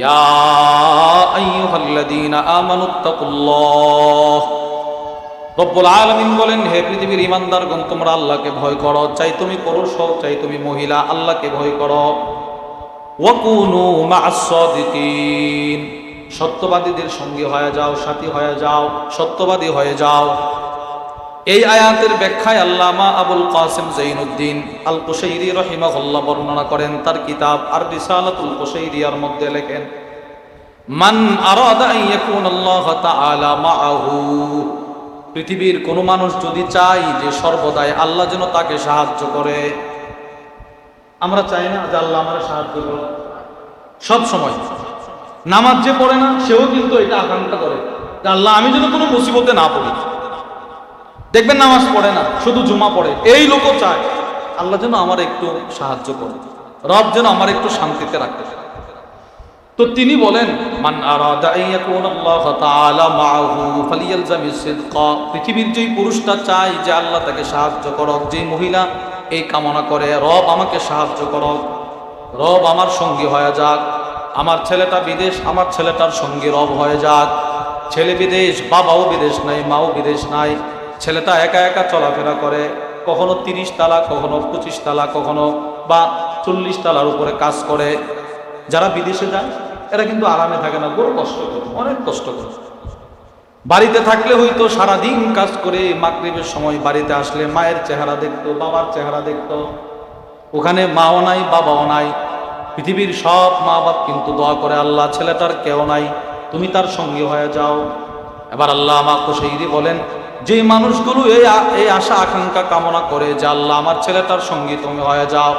ইয়া আইয়ুহাল্লাযীনা আমানুত্তাকুল্লাহ রব্বুল আলামিন বলেন, হে পৃথিবীর ইমানদারগণ তোমরা আল্লাহকে ভয় করো। চাই তুমি পুরুষ হও চাই তুমি মহিলা, আল্লাহকে ভয় করো। ওয়াকুনু মা'আস সাদিকিন সত্যবাদীদের সঙ্গে হয়ে যাও, সাথী হয়ে যাও, সত্যবাদী হয়ে যাও। এই আয়াতের ব্যাখ্যায় আল্লামা আবুল কাসিম জৈনুদ্দিন আল কুশৈরি রহিমাহুল্লাহ বর্ণনা করেন, তার কিতাব আর রিসালাতুল কুশৈরিয়ার মধ্যে লেখেন, মান আরাদা ইয়াকুন আল্লাহ তাআলা মাআহু পৃথিবীর কোন মানুষ যদি চাই যে সর্বদাই আল্লাহ যেন তাকে সাহায্য করে। আমরা চাই না যে আল্লাহ আমার সাহায্য করে সব সময়। নামাজ যে পড়ে না, সেও কিন্তু এটা আকাঙ্ক্ষা করে আল্লাহ, আমি যেন কোনো মুসিবতে না পড়ি। দেখবেন নামাজ পড়ে না, শুধু জুমা পড়ে। এই লোকও চায়, আল্লাহ যেন আমার একটু সাহায্য করে, রব যেন আমার একটু শান্তিতে রাখতে তো তিনি বলেন, মান পৃথিবীর যেই পুরুষটা চায় যে আল্লাহ তাকে সাহায্য করক, যেই মহিলা এই কামনা করে, রব, আমাকে সাহায্য করক। রব আমার সঙ্গী হয়ে যাক। আমার ছেলেটা বিদেশ, আমার ছেলেটার সঙ্গী রব হয়ে যাক। ছেলে বিদেশ, বাবাও বিদেশ নাই, মাও বিদেশ নাই। ছেলেটা একা একা চলাফেরা করে, কখনো তিরিশ তালা, কখনো পঁচিশ তালা, কখনো বা চল্লিশ তালার উপরে কাজ করে। যারা বিদেশে যায়, এরা কিন্তু আরামে থাকে না, বড় কষ্ট করে, অনেক কষ্ট করে। বাড়িতে থাকলে হয়তো সারাদিন কাজ করে, মাগরিবের সময় বাড়িতে আসলে মায়ের চেহারা দেখতো, বাবার চেহারা দেখতো। ওখানে মাও নাই, বাবাও নাই। পৃথিবীর সব মা বাপ কিন্তু দোয়া করে, আল্লাহ, ছেলেটার কেউ নাই, তুমি তার সঙ্গী হয়ে যাও। এবার আল্লাহ আমাকে সেইরি বলেন যে মানুষগুলো এই এই আশা, আকাঙ্ক্ষা কামনা করে যে আল্লাহ, আমার ছেলেটার সঙ্গী তুমি হয়ে যাও।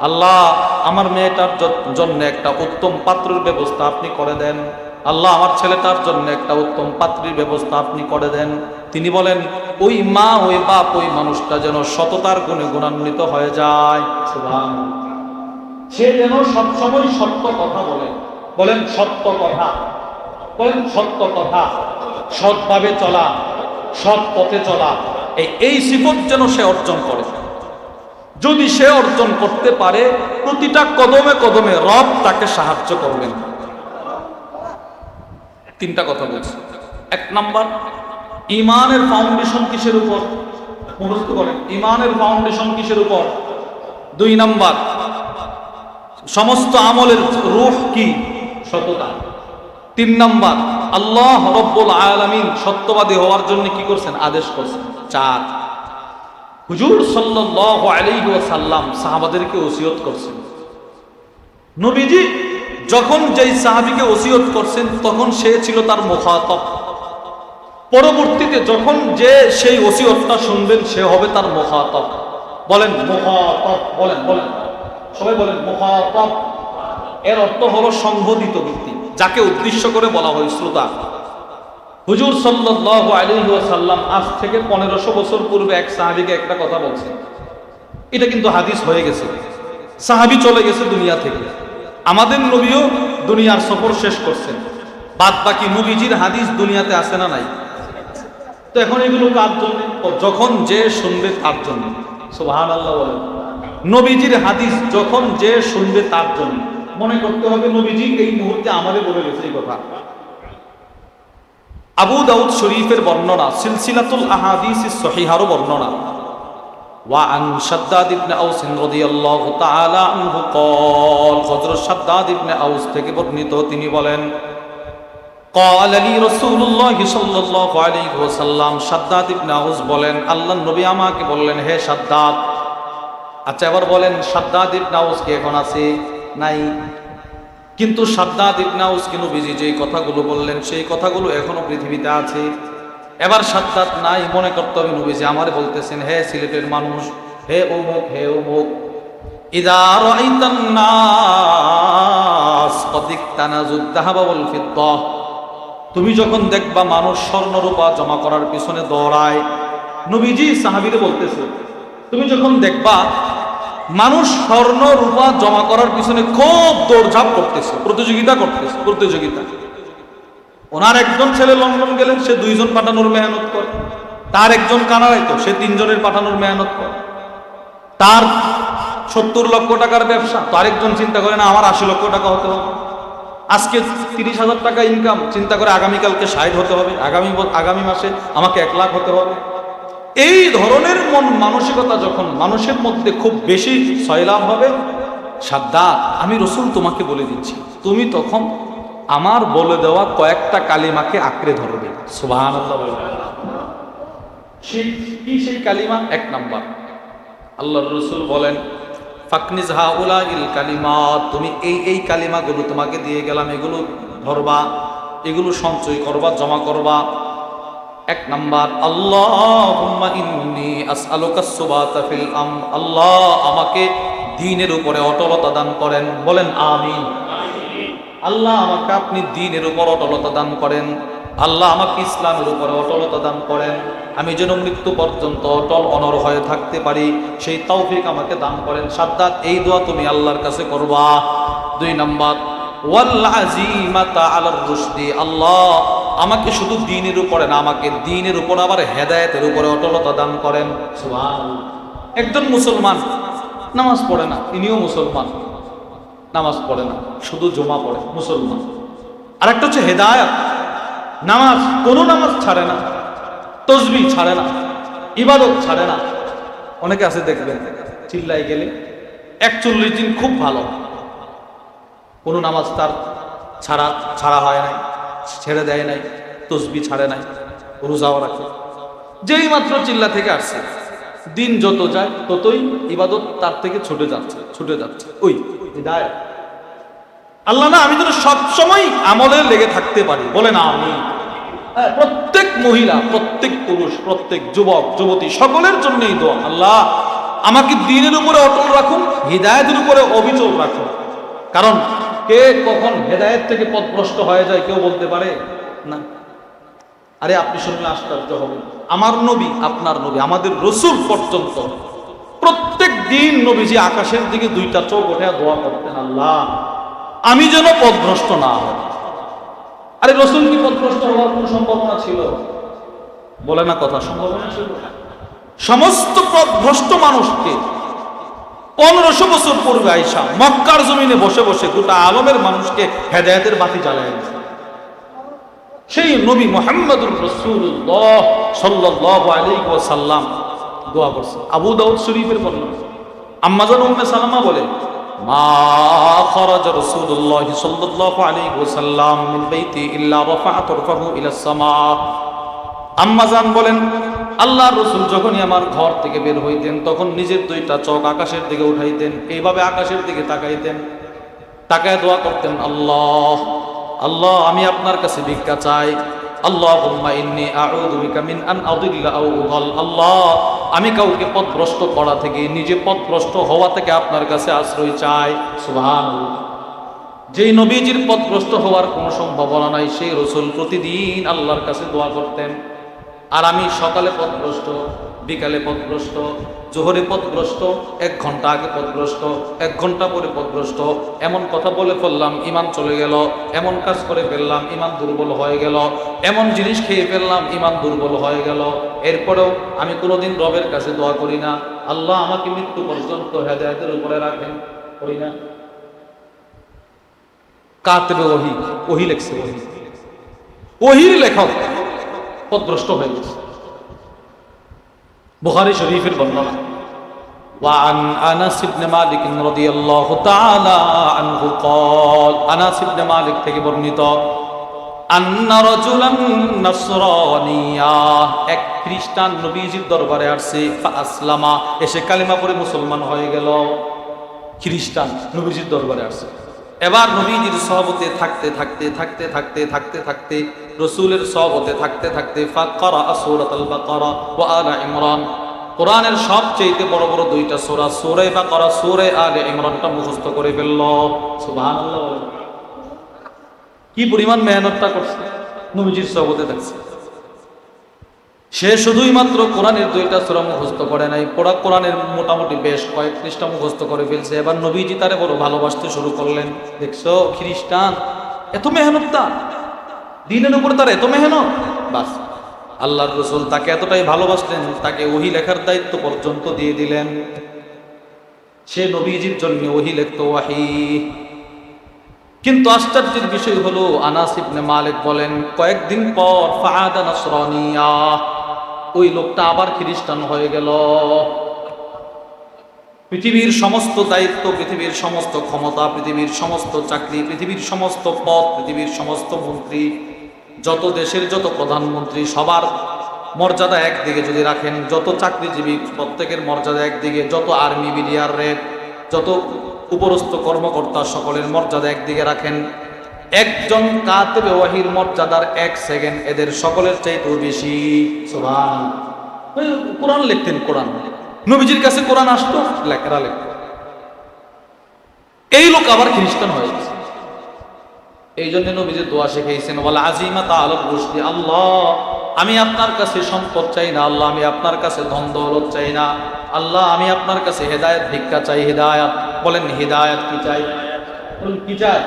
আল্লাহ, আমার মেয়েটার জন্য একটা উত্তম পাত্রের ব্যবস্থা আপনি করে দেন। আল্লাহ, আমার ছেলেটার জন্য একটা উত্তম পাত্রীর ব্যবস্থা আপনি করে দেন। তিনি বলেন, ওই মা, ওই বাপ, ওই মানুষটা যেন সততার গুণে গুণান্বিত হয়ে যায়। সে যেন সবসময় সত্য কথা বলে। বলেন, সত্য কথা। বলেন, সত্য কথা। সৎভাবে চলা। সৎ পথে চলা। এই সিফত যেন সে অর্জন করে। যদি সে অর্জন করতে পারে, প্রতিটা কদমে কদমে রব তাকে সাহায্য করবেন। তিনটা কথা বলছি। এক নাম্বার, ইমানের ফাউন্ডেশন কিসের উপর? মুখস্থ করেন। ইমানের ফাউন্ডেশন কিসের উপর? দুই নাম্বার, সমস্ত আমলের রূহ কি? সততা। তিন নাম্বার আল্লাহ রব্বুল আলামিন সত্যবাদী হওয়ার জন্য কি করছেন? আদেশ করছেন। চার হুজুর ওয়াসাল্লাম সাহাবাদেরকে ওসিয়ত করছেন। নবীজি যখন যেই সাহাবীকে ওসিয়ত করছেন, তখন সে ছিল তার মুখাতব। পরবর্তীতে যখন যে সেই ওসিয়তটা শুনবেন, সে হবে তার মুখাতব। বলেন মুখাতব, বলেন বলেন। সবাই বলেন, মুখাতব। এর অর্থ হলো সংবোধিত ব্যক্তি। যাকে উদ্দেশ্য করে বলা হয় শ্রোতা। হুজুর আলাইহি আজ থেকে পনেরোশো বছর পূর্বে এক সাহাবীকে একটা কথা বলছে এটা কিন্তু হাদিস হয়ে গেছে। সাহাবী চলে গেছে দুনিয়া থেকে। আমাদের নবীও দুনিয়ার সফর শেষ করছেন। বাদ বাকি নবীজির হাদিস দুনিয়াতে আসে না নাই? তো এখন এগুলো কার জন্য? যখন যে শুনবে তার জন্য। সুবহান আল্লাহ বলেন। নবীজির হাদিস যখন যে শুনবে তার জন্য। মনে করতে হবে নবীজি এই মুহূর্তে আমাদের বলে গেছে এই কথা আবু দাউদ শরীফের বর্ণনা সিলসিলাতুল আহাদিস সহিহারও বর্ণনা وعن شداد بن أوس رضي الله تعالى عنه قال হযরত শাদ্দাদ ইবনে আউস থেকে বর্ণিত তিনি বলেন قال لي رسول الله صلى الله عليه وسلم শাদ্দাদ ইবনে আউস বলেন আল্লাহর নবী আমাকে বললেন হে শাদ্দাদ আচ্ছা এবার বলেন শাদ্দাদ ইবনে আউস কি এখন আছে নাই। কিন্তু সাদ্দাদ ইবনাউস কিন্তু বিজি যেই কথাগুলো বললেন? সেই কথাগুলো এখনও পৃথিবীতে আছে। এবার সাদ্দাত নাই, মনে করতে হবে নবীজি আমারে বলতেছেন, হে সিলেটের মানুষ, হে অমুক হে অমুক, ইদা রাআইতান নাস কদ ইকতানাজু যাহাবা তুমি যখন দেখবা মানুষ স্বর্ণ রূপা জমা করার পিছনে দৌড়ায়, নবীজি সাহাবীরে বলতেছে, তুমি যখন দেখবা মানুষ স্বর্ণ, রূপা জমা করার পিছনে খুব দৌড়ঝাঁপ করতেছে, প্রতিযোগিতা করতেছে, প্রতিযোগিতা। ওনার একজন ছেলে লন্ডন গেলেন, সে দুইজন পাঠানোর মেহনত করে। তার একজন কানাডায় তো সে তিনজনের পাঠানোর মেহনত করে। তার সত্তর লক্ষ টাকার ব্যবসা, তো আরেকজন চিন্তা করে, না, আমার আশি লক্ষ টাকা হতে হবে। আজকে তিরিশ হাজার টাকা ইনকাম চিন্তা করে আগামীকালকে ষাট হতে হবে, আগামী আগামী মাসে আমাকে এক লাখ হতে হবে। এই ধরনের মন মানসিকতা যখন মানুষের মধ্যে খুব বেশি সয়লাভ হবে, সাদ্দাত, আমি রসুল তোমাকে বলে দিচ্ছি, তুমি তখন আমার বলে দেওয়া কয়েকটা কালিমাকে আঁকড়ে ধরবে। সুবাহ কি সেই কালিমা? এক নাম্বার। আল্লাহর রসুল বলেন, ফাকনিজ হা ইল কালিমা তুমি এই এই কালিমাগুলো তোমাকে দিয়ে গেলাম, এগুলো ধরবা, এগুলো সঞ্চয় করবা, জমা করবা এক নাম্বার আম আল্লাহ আমাকে দ্বীনের উপরে অটলতা দান করেন। বলেন, আমিন। আল্লাহ আমাকে আপনি দ্বীনের উপর অটলতা দান করেন। আল্লাহ আমাকে ইসলামের উপরে অটলতা দান করেন। আমি যেন মৃত্যু পর্যন্ত অটল, অনর হয়ে থাকতে পারি, সেই তৌফিক আমাকে দান করেন। সাদ্দাত, এই দোয়া তুমি আল্লাহর কাছে করবা। দুই নাম্বার, ওয়াল আল্লাহ আমাকে শুধু দিনের উপরে না, আমাকে দিনের উপর আবার হেদায়েতের উপরে অটলতা দান করেন। একজন মুসলমান নামাজ পড়ে না তিনিও মুসলমান নামাজ পড়ে না, শুধু জমা পড়ে, মুসলমান। আর একটা হচ্ছে হেদায়াত। নামাজ কোনো নামাজ ছাড়ে না, তসবি ছাড়ে না, ইবাদত ছাড়ে না। অনেকে আছে দেখবেন চিল্লাই গেলে একচল্লিশ দিন খুব ভালো। কোনো নামাজ তার ছাড়া ছাড়া হয় নাই। ছেড়ে দেয় নাই তসবি ছাড়ে নাই রোজাও রাখে যেই মাত্র চিল্লা থেকে আসছে দিন যত যায় ততই ইবাদত তার থেকে ছুটে যাচ্ছে ছুটে যাচ্ছে। ওই আল্লাহ না আমি যেন সবসময় আমলে লেগে থাকতে পারি। বলে না আমি হ্যাঁ, প্রত্যেক মহিলা প্রত্যেক পুরুষ প্রত্যেক যুবক যুবতী সকলের জন্যই দোয়া। আল্লাহ আমাকে দিনের উপরে অটল রাখুন হৃদায়তের উপরে অবিচল রাখুন। কারণ কে কখন হেদায়েত থেকে পথভ্রষ্ট হয়ে যায় কেউ বলতে পারে? না। আরে আপনি শুনলে আশ্চর্য হবেন। আমার নবী, আপনার নবী, আমাদের রসুল পর্যন্ত প্রত্যেক দিন নবীজি আকাশের দিকে দুইটা চোখ ওঠে দোয়া করতেন, আল্লাহ, আমি যেন পথভ্রষ্ট না হই। আরে রসুল কি পথভ্রষ্ট হওয়ার কোনো সম্ভাবনা ছিল? বলে না কথা, সম্ভাবনা ছিল। সমস্ত পথভ্রষ্ট মানুষকে পনেরোশো বছর পূর্বে আইসা মক্কার জমিনে বসে বসে গোটা আলমের মানুষকে হেদায়তের বাতি জ্বালায় সেই নবী সাল্লাহ আলী সাল্লাম দোয়া করছে। আবু দাউদ শরীফের বর্ণনা। আম্মাজান উম্মে সালামা বলে, মা আম্মাজান বলেন আল্লাহ রসুল যখনই আমার ঘর থেকে বের হইতেন, তখন নিজের দুইটা চোখ আকাশের দিকে উঠাইতেন, এইভাবে আকাশের দিকে তাকাইতেন। তাকায় দোয়া করতেন, আল্লাহ আল্লাহ, আমি আপনার কাছে ভিক্ষা চাই। আল্লাহ, আমি কাউকে পথভ্রষ্ট করা থেকে, নিজে পথভ্রষ্ট হওয়া থেকে আপনার কাছে আশ্রয় চাই। সুবহানাল্লাহ। যেই নবীজির পথভ্রষ্ট হওয়ার কোনো সম্ভাবনা নাই, সেই রসুল প্রতিদিন আল্লাহর কাছে দোয়া করতেন। আর আমি সকালে পথভ্রষ্ট, বিকালে পথভ্রষ্ট, জোহরে পথভ্রষ্ট, এক ঘণ্টা আগে পথভ্রষ্ট, এক ঘণ্টা পরে পথভ্রষ্ট। এমন কথা বলে ফেললাম, ইমান চলে গেল। এমন কাজ করে ফেললাম, ইমান দুর্বল হয়ে গেল। এমন জিনিস খেয়ে ফেললাম, ইমান দুর্বল হয়ে গেল। এরপরেও আমি কোনোদিন রবের কাছে দোয়া করি না। আল্লাহ আমাকে মৃত্যু পর্যন্ত হেদায়তের উপরে রাখেন। করি না। কাতবে ওহি ওহি লেখছে ওহি। ওহির লেখক। পথভ্রষ্ট হয়ে গেছে বুখারী শরীফের বর্ণনা وعن انس بن مالك رضي الله تعالى عنه قال انس بن مالك থেকে বর্ণিত أن رجلا نصرانيا এক খ্রিস্টান নবীজির দরবারে আসছে আসলামা এসে কালিমা পড়ে মুসলমান হয়ে গেল খ্রিস্টান নবীজির দরবারে আসছে এবার নবীজির সহবতে থাকতে থাকতে থাকতে থাকতে থাকতে থাকতে, রসুলের সহবতে থাকতে থাকতে ইমরান। কোরআনের সবচেয়ে বড় বড় দুইটা সূরা সূরা বাকারা, সূরা আলে ইমরানটা মুখস্থ করে ফেলল। সুবহানাল্লাহ। কি পরিমাণ মেহনতটা করছে? নবীজির সহবতে থাকছে। সে শুধুই মাত্র কোরআনের দুইটা সূরা মুখস্থ করে নাই পড়া কোরআনের মোটামুটি বেশ কয়েক পৃষ্ঠা মুখস্থ করে ফেলছে। এবার নবীজি তারে বড় ভালোবাসতে শুরু করলেন। দেখছ, খ্রিস্টান, এত মেহনত তা দিনের উপরে তার এত মেহনত। বাস, আল্লাহর রসুল তাকে এতটাই ভালোবাসলেন, তাকে ওহি লেখার দায়িত্ব পর্যন্ত দিয়ে দিলেন। সে নবীজির জন্য ওহি লিখত ওয়াহি। কিন্তু আশ্চর্যের বিষয় হলো, আনাস ইবনে মালিক বলেন, কয়েকদিন পর ফাআদা নাসরানিয়া। ওই লোকটা আবার খ্রিস্টান হয়ে গেল। পৃথিবীর সমস্ত দায়িত্ব, পৃথিবীর সমস্ত ক্ষমতা, পৃথিবীর সমস্ত চাকরি, পৃথিবীর সমস্ত পদ, পৃথিবীর সমস্ত মন্ত্রী, যত দেশের যত প্রধানমন্ত্রী, সবার মর্যাদা একদিকে যদি রাখেন, যত চাকরিজীবী, প্রত্যেকের মর্যাদা একদিকে, যত আর্মি বিডিআর রেড যত উপরস্থ কর্মকর্তা সকলের মর্যাদা একদিকে রাখেন একজন কাতেবে ওয়াহির মর্যাদার এক সেকেন্ড এদের সকলের চাইতেও বেশি। সুবহান। কোরআন লিখতেন, কোরআন। নবীজির কাছে কোরআন আসতো লেখেরা লেখত এই লোক আবার খ্রিস্টান হয়ে গেছে। এই জন্য নবীজি দোয়া শিখাইছেন বলে আজিমা তাআলা গোষ্ঠী আল্লাহ, আমি আপনার কাছে সম্পদ চাই না, আল্লাহ, আমি আপনার কাছে ধন দৌলত চাই না, আল্লাহ, আমি আপনার কাছে হেদায়েত ভিক্ষা চাই, হেদায়াত। বলেন, হেদায়াত কি চাই? কি চাই?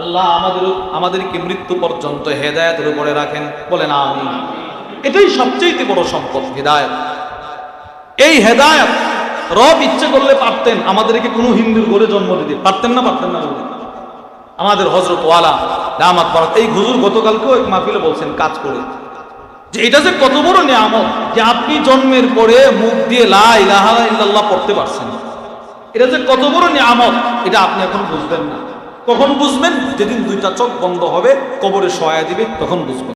আল্লাহ আমাদের আমাদেরকে মৃত্যু পর্যন্ত হেদায়েতের উপরে রাখেন, বলেন আমি এটাই সবচেয়ে বড় সম্পদ, হেদায়ত। এই হেদায়েত, রব ইচ্ছে করলে পারতেন আমাদেরকে কোনো হিন্দুর ঘরে জন্ম দিতে। পারতেন না পারতেন না আমাদের হজরত ওয়ালা দামাত বারাক এই হুজুর গতকালকেও এক মাহফিলে বলছেন, কাজ করে। যে এটা যে কত বড় নিয়ামত যে আপনি জন্মের পরে মুখ দিয়ে লা ইলাহা ইল্লাল্লাহ পড়তে পারছেন। এটা যে কত বড় নিয়ামত, এটা আপনি এখন বুঝবেন না। কখন বুঝবেন যেদিন দুইটা চোখ বন্ধ হবে কবরে সহায় দিবে তখন বুঝবেন।